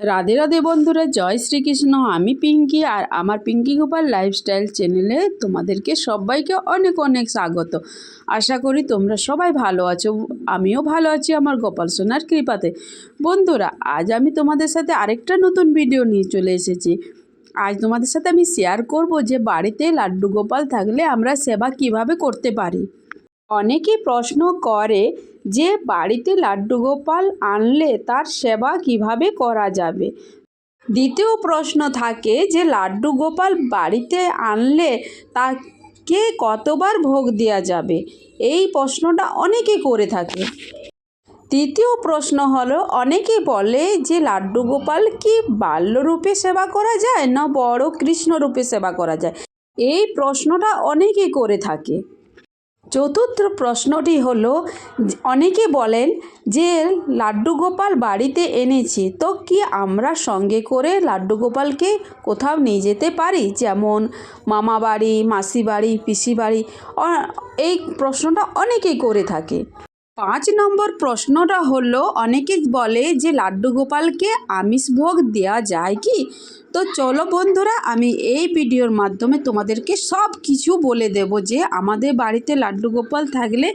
রাধে রাধে বন্ধুরা, জয় শ্রীকৃষ্ণ। আমি পিঙ্কি আর আমার পিঙ্কি গোপাল লাইফস্টাইল চ্যানেলে তোমাদেরকে সবাইকে অনেক অনেক স্বাগত। আশা করি তোমরা সবাই ভালো আছো, আমিও ভালো আছি আমার গোপাল সোনার কৃপাতে। বন্ধুরা, আজ আমি তোমাদের সাথে আরেকটা নতুন ভিডিও নিয়ে চলে এসেছি। আজ তোমাদের সাথে আমি শেয়ার করব যে বাড়িতে লাড্ডু গোপাল থাকলে আমরা সেবা কীভাবে করতে পারি। অনেকেই প্রশ্ন করে যে বাড়িতে লাড্ডু গোপাল আনলে তার সেবা কীভাবে করা যাবে? দ্বিতীয় প্রশ্ন থাকে যে লাড্ডু গোপাল বাড়িতে আনলে তাকে কতবার ভোগ দেওয়া যাবে? এই প্রশ্নটা অনেকে করে থাকে। তৃতীয় প্রশ্ন হলো, অনেকে বলে যে লাড্ডু গোপাল কি বাল্যরূপে সেবা করা যায় না বড় কৃষ্ণ রূপে সেবা করা যায়? এই প্রশ্নটা অনেকে করে থাকে। চতুর্থ প্রশ্নটি হল, অনেকে বলেন যে লাড্ডু গোপাল বাড়িতে এনেছি, তো কি আমরা সঙ্গে করে লাড্ডু গোপালকে কোথাও নিয়ে যেতে পারি? যেমন মামা বাড়ি মাসি বাড়ি পিসি বাড়ি এই প্রশ্নটা অনেকেই করে থাকে। পাঁচ নম্বর প্রশ্নটা হলো, অনেকে বলে যে লাড্ডু গোপালকে আমিষ ভোগ দেওয়া যায় কি? তো চলো বন্ধুরা, আমি এই ভিডিওর মাধ্যমে তোমাদেরকে সব কিছু বলে দেব যে আমাদের বাড়িতে লাড্ডু গোপাল থাকলে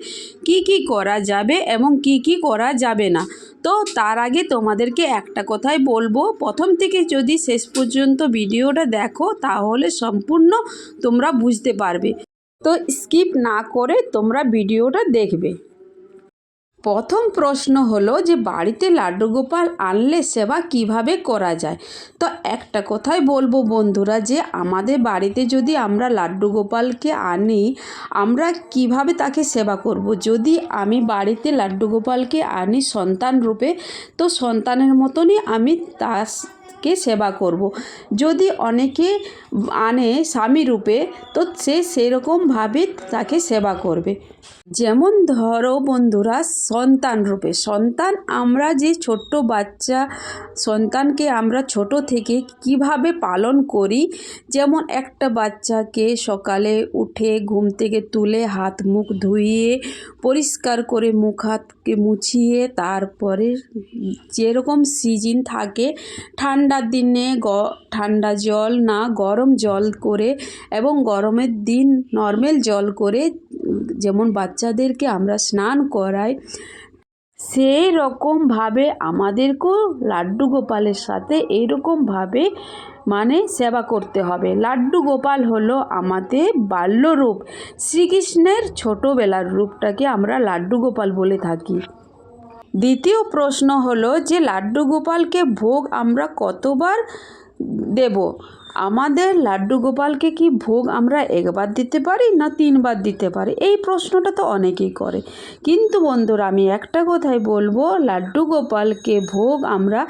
কি কি করা যাবে এবং কি কি করা যাবে না। তো তার আগে তোমাদেরকে একটা কথাই বলব, প্রথম থেকে যদি শেষ পর্যন্ত ভিডিওটা দেখো, তাহলে সম্পূর্ণ তোমরা বুঝতে পারবে। তো স্কিপ না করে তোমরা ভিডিওটা দেখবে। প্রথম প্রশ্ন হলো যে বাড়িতে লাড্ডু গোপাল আনলে সেবা কীভাবে করা যায়? তো একটা কথাই বলব বন্ধুরা যে আমাদের বাড়িতে যদি আমরা লাড্ডু গোপালকে আনি, আমরা কীভাবে তাকে সেবা করব? যদি আমি বাড়িতে লাড্ডু গোপালকে আনি সন্তান রূপে, তো সন্তানের মতনই আমি তাকে সেবা করব। যদি অনেকে আনে স্বামী রূপে, তো সে সেরকমভাবে তাকে সেবা করবে। যেমন ধরো বন্ধুরা, সন্তান রূপে, সন্তান আমরা যে ছোট্ট বাচ্চা, সন্তানকে আমরা ছোট থেকে কীভাবে পালন করি? যেমন একটা বাচ্চাকে সকালে উঠে ঘুম থেকে তুলে হাত মুখ ধুইয়ে পরিষ্কার করে মুখ হাতকে মুছিয়ে, তারপরে যেরকম সিজন থাকে ঠান্ডার দিনে গ, ঠান্ডা জল না, গরম জল করে এবং গরমের দিন নর্মাল জল করে যেমন বাচ্চাদেরকে আমরা স্নান করাই, সেই রকমভাবে আমাদেরকেও লাড্ডু গোপালের সাথে এইরকমভাবে মানে সেবা করতে হবে। লাড্ডু গোপাল হলো আমাদের বাল্যরূপ, শ্রীকৃষ্ণের ছোটোবেলার রূপটাকে আমরা লাড্ডু গোপাল বলে থাকি। দ্বিতীয় প্রশ্ন হলো যে, লাড্ডু গোপালকে ভোগ আমরা কতবার দেব? আমাদের লাড্ডু গোপালকে কি ভোগ আমরা একবার দিতে পারি না তিনবার দিতে পারি? এই প্রশ্নটা তো অনেকেই করে। কিন্তু বন্ধুরা, আমি একটা কথাই বলব, লাড্ডু গোপালকে ভোগ আমরা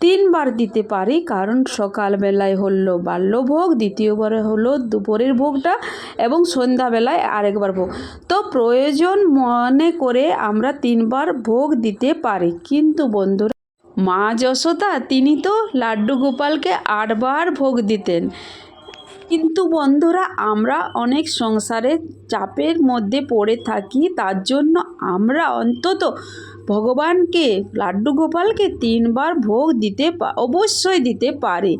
তিনবার দিতে পারি। কারণ সকালবেলায় হলো বাল্যভোগ, দ্বিতীয়বারে হলো দুপুরের ভোগটা, এবং সন্ধ্যাবেলায় আরেকবার ভোগ। তো প্রয়োজন মনে করে আমরা তিনবার ভোগ দিতে পারি। কিন্তু বন্ধুরা মা যশোদা, তিনি তো লাড্ডু গোপালকে আটবার ভোগ দিতেন। কিন্তু বন্ধুরা, আমরা অনেক সংসারের চাপের মধ্যে পড়ে থাকি, তার জন্য আমরা অন্তত ভগবানকে, লাড্ডু গোপালকে তিনবার ভোগ দিতে অবশ্যই দিতে পারি।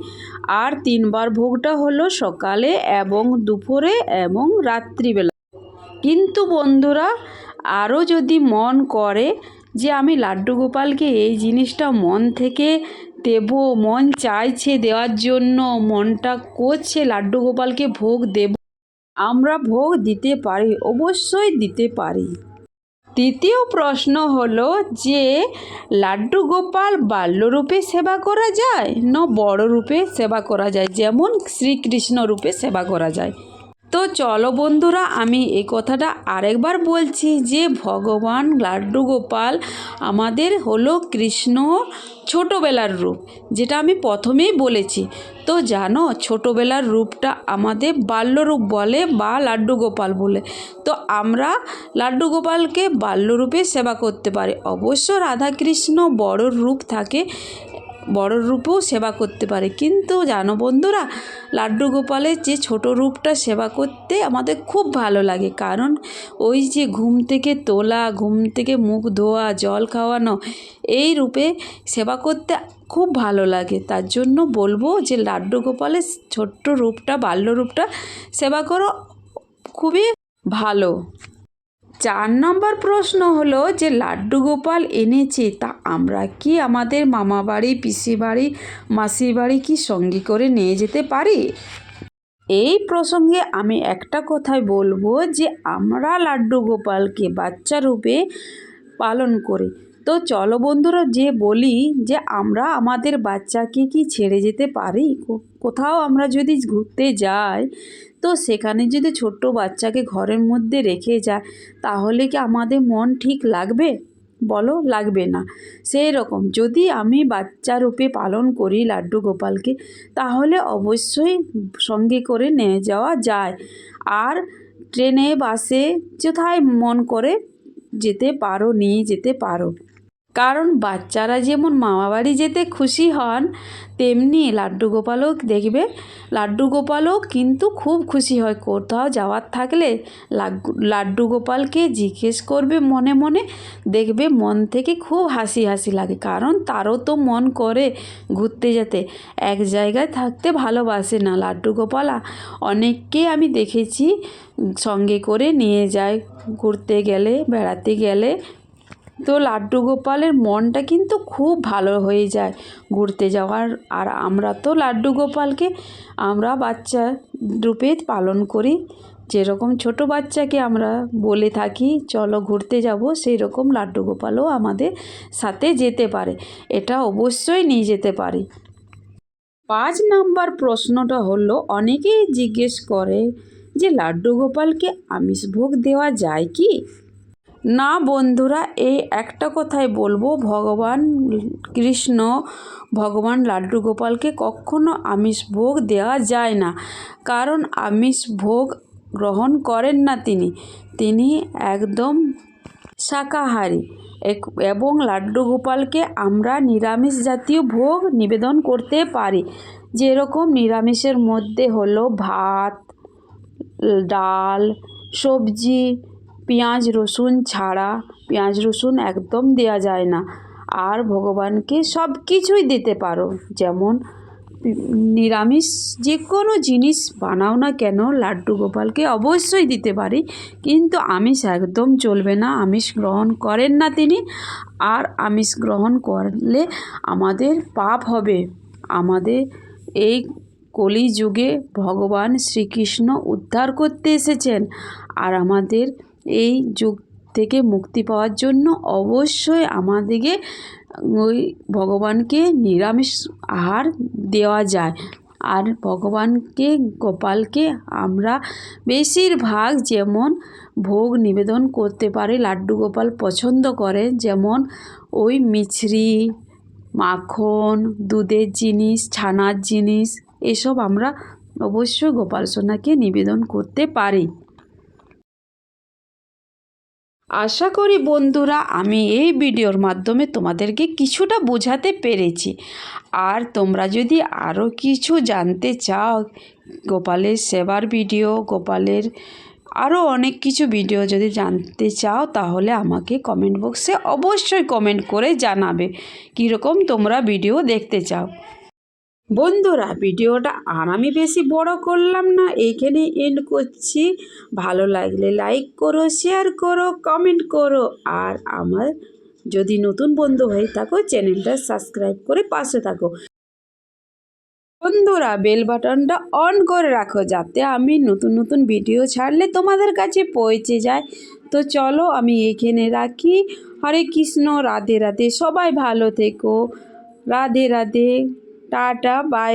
আর তিনবার ভোগটা হলো সকালে এবং দুপুরে এবং রাত্রিবেলা। কিন্তু বন্ধুরা, আরও যদি মন করে যে আমি লাড্ডু গোপালকে এই জিনিসটা মন থেকে দেব, মন চাইছে দেওয়ার জন্য, মনটা করছে লাড্ডু গোপালকে ভোগ দেব। আমরা ভোগ দিতে পারি, অবশ্যই দিতে পারি। তৃতীয় প্রশ্ন হলো যে, লাড্ডু গোপাল বাল্যরূপে সেবা করা যায় না বড় রূপে সেবা করা যায়? যেমন শ্রীকৃষ্ণ রূপে সেবা করা যায়। তো চলো বন্ধুরা, আমি এই কথাটা আরেকবার বলছি যে ভগবান লাড্ডু গোপাল আমাদের হলো কৃষ্ণ ছোটোবেলার রূপ, যেটা আমি প্রথমেই বলেছি। তো জানো, ছোটোবেলার রূপটা আমাদের বাল্যরূপ বলে বা লাড্ডু গোপাল বলে। তো আমরা লাড্ডু গোপালকে বাল্যরূপে সেবা করতে পারি। অবশ্য রাধাকৃষ্ণ বড় রূপ থাকে বড় রূপেও সেবা করতে পারে। কিন্তু জানো বন্ধুরা, লাড্ডু গোপালের যে ছোট রূপটা সেবা করতে আমাদের খুব ভালো লাগে। কারণ ওই যে ঘুম থেকে তোলা, ঘুম থেকে মুখ ধোয়া, জল খাওয়ানো, এই রূপে সেবা করতে খুব ভালো লাগে। তার জন্য বলব যে লাড্ডু গোপালের ছোট্ট রূপটা, বাল্য রূপটা সেবা করো, খুবই ভালো। চার নম্বর প্রশ্ন হলো যে লাড্ডু গোপাল এনেছে, তা আমরা কি আমাদের মামা বাড়ি, পিসি বাড়ি মাসি বাড়ি কি সঙ্গে করে নিয়ে যেতে পারি? এই প্রসঙ্গে আমি একটা কথাই বলব যে আমরা লাড্ডু গোপালকে বাচ্চা রূপে পালন করি। তো চলো বন্ধুরা, যে বলি যে আমরা আমাদের বাচ্চাকে কি ছেড়ে যেতে পারি? কোথাও আমরা যদি ঘুরতে যাই তো সেখানে যদি ছোট্ট বাচ্চাকে ঘরের মধ্যে রেখে যায় তাহলে কি আমাদের মন ঠিক লাগবে? বলো, লাগবে না। সেই রকম যদি আমি বাচ্চা রূপে পালন করি লাড্ডু গোপালকে, তাহলে অবশ্যই সঙ্গে করে নিয়ে যাওয়া যায়। আর ট্রেনে, বাসে কোথায় মন করে যেতে পারো, নিয়ে যেতে পারো। কারণ বাচ্চারা যেমন মামাবাড়ি যেতে খুশি হন, তেমনি লাড্ডু গোপালও দেখবে। লাড্ডু গোপালও কিন্তু খুব খুশি হয়। কোথাও যাওয়ার থাকলে লাড্ডু গোপালকে জিজ্ঞেস করবে মনে মনে, দেখবে মন থেকে খুব হাসি হাসি লাগে। কারণ তারও তো মন করে ঘুরতে যেতে। এক জায়গায় থাকতে ভালোবাসে না লাড্ডু গোপালা। অনেককে আমি দেখেছি সঙ্গে করে নিয়ে যায়, ঘুরতে গেলে, বেড়াতে গেলে। তো লাড্ডু গোপালের মনটা কিন্তু খুব ভালো হয়ে যায় ঘুরতে যাওয়ার। আর আমরা তো লাড্ডু গোপালকে আমরা বাচ্চা রূপে পালন করি। যেরকম ছোট বাচ্চাকে আমরা বলে থাকি, চলো ঘুরতে যাব সেই রকম লাড্ডু গোপালও আমাদের সাথে যেতে পারে। এটা অবশ্যই নিয়ে যেতে পারি। পাঁচ নাম্বার প্রশ্নটা হলো, অনেকেই জিজ্ঞেস করে যে, লাড্ডু গোপালকে আমিষ ভোগ দেওয়া যায় কি? না বন্ধুরা এই একটা কথাই বলব। ভগবান কৃষ্ণ, ভগবান লাড্ডু গোপালকে কখনো আমিষ ভোগ দেওয়া যায় না। কারণ আমিষ ভোগ গ্রহণ করেন না তিনি। তিনি একদম শাকাহারী। এবং লাড্ডু গোপালকে আমরা নিরামিষ জাতীয় ভোগ নিবেদন করতে পারি। যেরকম নিরামিষের মধ্যে হলো ভাত, ডাল, সবজি পেঁয়াজ, রসুন ছাড়া পেঁয়াজ, রসুন একদম দেওয়া যায় না। আর ভগবানকে সব কিছুই দিতে পারো। যেমন, নিরামিষ যে কোনো জিনিস বানাও না কেন, লাড্ডু গোপালকে অবশ্যই দিতে পারি। কিন্তু আমিষ একদম চলবে না, আমিষ গ্রহণ করেন না তিনি। আর আমিষ গ্রহণ করলে আমাদের পাপ হবে। আমাদের এই কলি যুগে ভগবান শ্রীকৃষ্ণ উদ্ধার করতে এসেছেন। আর আমাদের এই যুগ থেকে মুক্তি পাওয়ার জন্য অবশ্যই আমাদেরকে ওই ভগবানকে নিরামিষ আহার দেওয়া যায়। আর ভগবানকে, গোপালকে আমরা বেশিরভাগ যেমন ভোগ নিবেদন করতে পারি, লাড্ডু গোপাল পছন্দ করে, যেমন ওই মিছরি, মাখন, দুধের জিনিস, ছানার জিনিস, এসব আমরা অবশ্যই গোপাল সোনাকে নিবেদন করতে পারি। আশা করি বন্ধুরা, আমি এই ভিডিওর মাধ্যমে তোমাদেরকে কিছুটা বোঝাতে পেরেছি। আর তোমরা যদি আরও কিছু জানতে চাও, গোপালের সেবার ভিডিও, গোপালের আরও অনেক কিছু ভিডিও যদি জানতে চাও, তাহলে আমাকে কমেন্ট বক্সে অবশ্যই কমেন্ট করে জানাবে। কীরকম তোমরা ভিডিও দেখতে চাও? বন্ধুরা, ভিডিওটা আর আমি বেশি বড় করলাম না, এইখানে এন্ড করছি। ভালো লাগলে লাইক করো শেয়ার করো কমেন্ট করো। আর আমার যদি নতুন বন্ধু হয়ে থাকো চ্যানেলটা সাবস্ক্রাইব করে পাশে থাকো। বন্ধুরা বেল বাটনটা অন করে রাখো, যাতে আমি নতুন নতুন ভিডিও ছাড়লে তোমাদের কাছে পৌঁছে যায়। তো চলো, আমি এখানে রাখি। হরে কৃষ্ণ, রাধে রাধে, সবাই ভালো থেকো। রাধে রাধে। Tata bye